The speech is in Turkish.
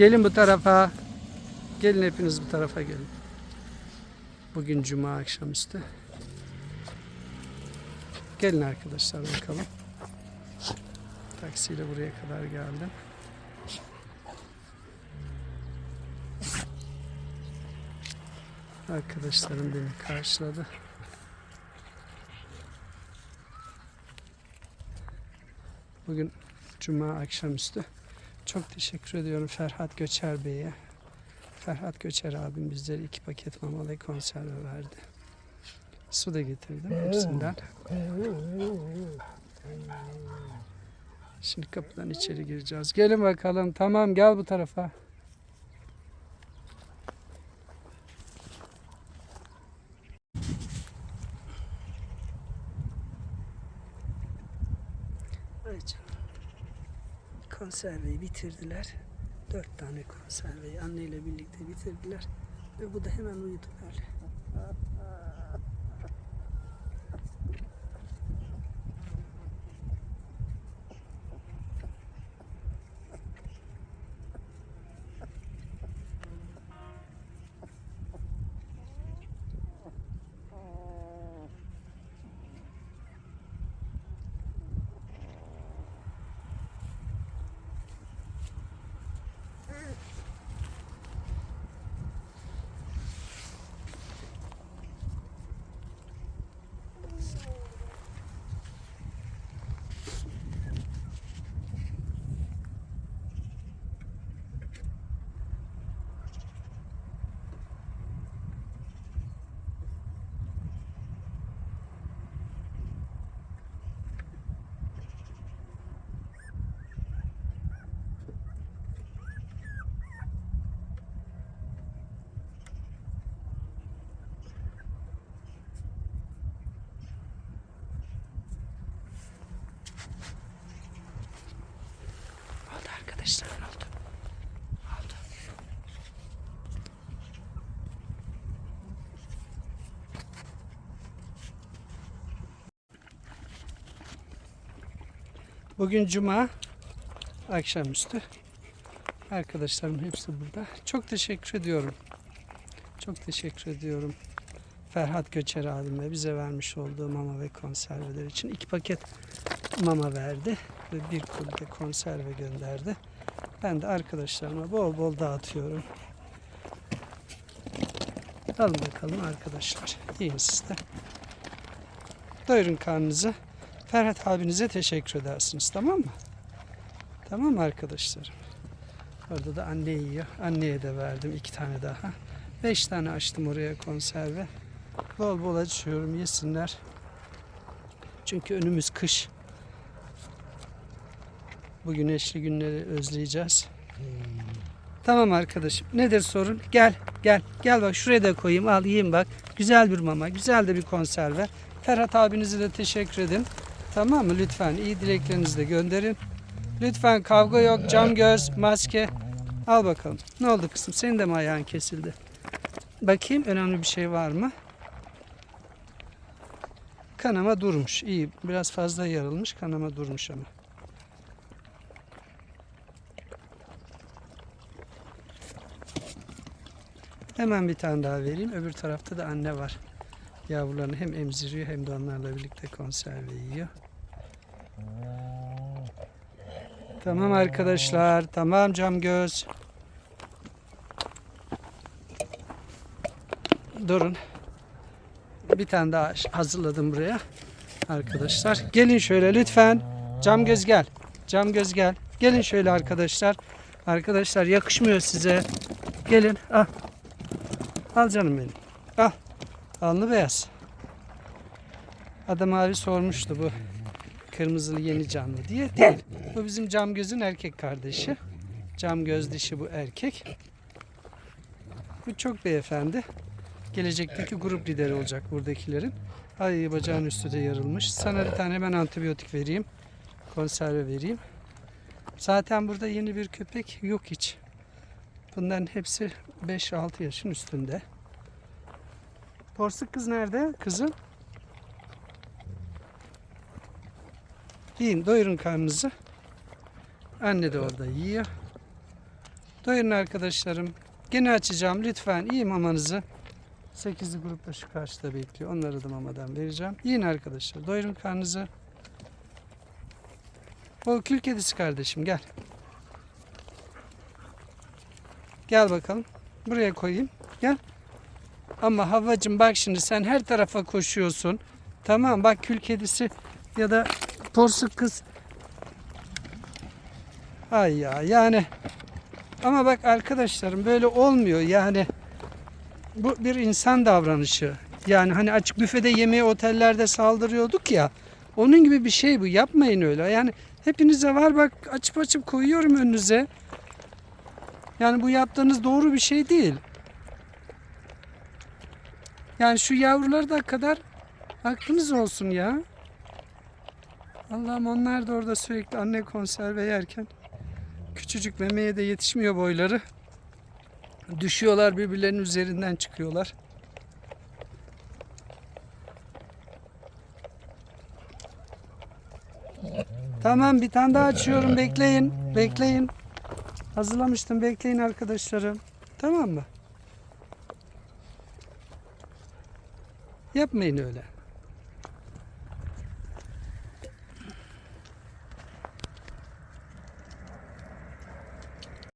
Gelin bu tarafa. Gelin hepiniz bu tarafa gelin. Bugün cuma akşamüstü. Gelin arkadaşlar bakalım. Taksiyle buraya kadar geldim. Arkadaşlarım beni karşıladı. Bugün cuma akşamüstü. Çok teşekkür ediyorum Ferhat Göçer Bey'e. Ferhat Göçer abim bizlere iki paket mama ve konserve verdi. Su da getirdim hepsinden. Şimdi kapıdan içeri gireceğiz. Gelin bakalım. Tamam gel bu tarafa. Ay canım. Konserveyi bitirdiler. Dört tane konserveyi anneyle birlikte bitirdiler. Ve bu da hemen uyudu böyle. Oldu arkadaşlar oldu. Oldu. Bugün cuma akşamüstü. Arkadaşlarım hepsi burada. Çok teşekkür ediyorum. Çok teşekkür ediyorum. Ferhat Göçer abime bize vermiş olduğu mama ve konserveler için iki paket mama verdi ve bir kulübe konserve gönderdi. Ben de arkadaşlarıma bol bol dağıtıyorum. Alın bakalım arkadaşlar. Yiyin siz de. Doyurun karnınızı. Ferhat abinize teşekkür edersiniz tamam mı? Tamam mı arkadaşlarım? Orada da anne yiyor. Anneye de verdim iki tane daha. Beş tane açtım oraya konserve. Bol bol açıyorum yesinler. Çünkü önümüz kış. Bu güneşli günleri özleyeceğiz. Tamam arkadaşım. Nedir sorun? Gel, gel. Gel bak şuraya da koyayım. Al yiyin bak. Güzel bir mama, güzel de bir konserve. Ferhat abinize de teşekkür edin. Tamam mı? Lütfen iyi dileklerinizi de gönderin. Lütfen kavga yok, cam göz, maske. Al bakalım. Ne oldu kızım? Senin de mi ayağın kesildi? Bakayım önemli bir şey var mı? Kanama durmuş. İyi. Biraz fazla yarılmış. Kanama durmuş ama. Hemen bir tane daha vereyim. Öbür tarafta da anne var. Yavrularını hem emziriyor hem de onlarla birlikte konserve yiyor. Tamam arkadaşlar. Tamam cam göz. Durun. Bir tane daha hazırladım buraya. Arkadaşlar. Gelin şöyle lütfen. Cam göz gel. Cam göz gel. Gelin şöyle arkadaşlar. Arkadaşlar yakışmıyor size. Gelin. Al. Al canım benim. Al. Alnı beyaz. Adam abi sormuştu bu kırmızılı yeni canlı diye. Değil. Bu bizim cam gözün erkek kardeşi. Cam göz dişi bu erkek. Bu çok beyefendi. Gelecekteki grup lideri olacak buradakilerin. Ay bacağın üstü de yarılmış. Sana bir tane ben antibiyotik vereyim. Konserve vereyim. Zaten burada yeni bir köpek yok hiç. Bunların hepsi 5-6 yaşın üstünde. Porsuk kız nerede? Kızım. Yiyin doyurun karnınızı. Anne de orada yiyor. Doyurun arkadaşlarım. Gene açacağım. Lütfen iyi mamanızı. 8'li grupta şu karşıda bekliyor. Onları da mamadan vereceğim. Yiyin arkadaşlar. Doyurun karnınızı. O kül kedisi kardeşim gel. Gel bakalım. Buraya koyayım. Gel. Ama Havvacım bak şimdi sen her tarafa koşuyorsun. Tamam bak kül kedisi ya da porsuk kız. Ay ya yani. Ama bak arkadaşlarım böyle olmuyor yani. Bu bir insan davranışı. Yani hani açık büfede yemeği otellerde saldırıyorduk ya. Onun gibi bir şey bu. Yapmayın öyle. Yani hepinize var bak açıp açıp koyuyorum önünüze. Yani bu yaptığınız doğru bir şey değil. Yani şu yavrular da kadar aklınız olsun ya. Allah'ım onlar da orada sürekli anne konserve yerken küçücük memeye de yetişmiyor boyları. Düşüyorlar birbirlerinin üzerinden çıkıyorlar. Tamam bir tane daha açıyorum bekleyin. Bekleyin. Hazırlamıştım bekleyin arkadaşlarım. Tamam mı? Yapmayın öyle.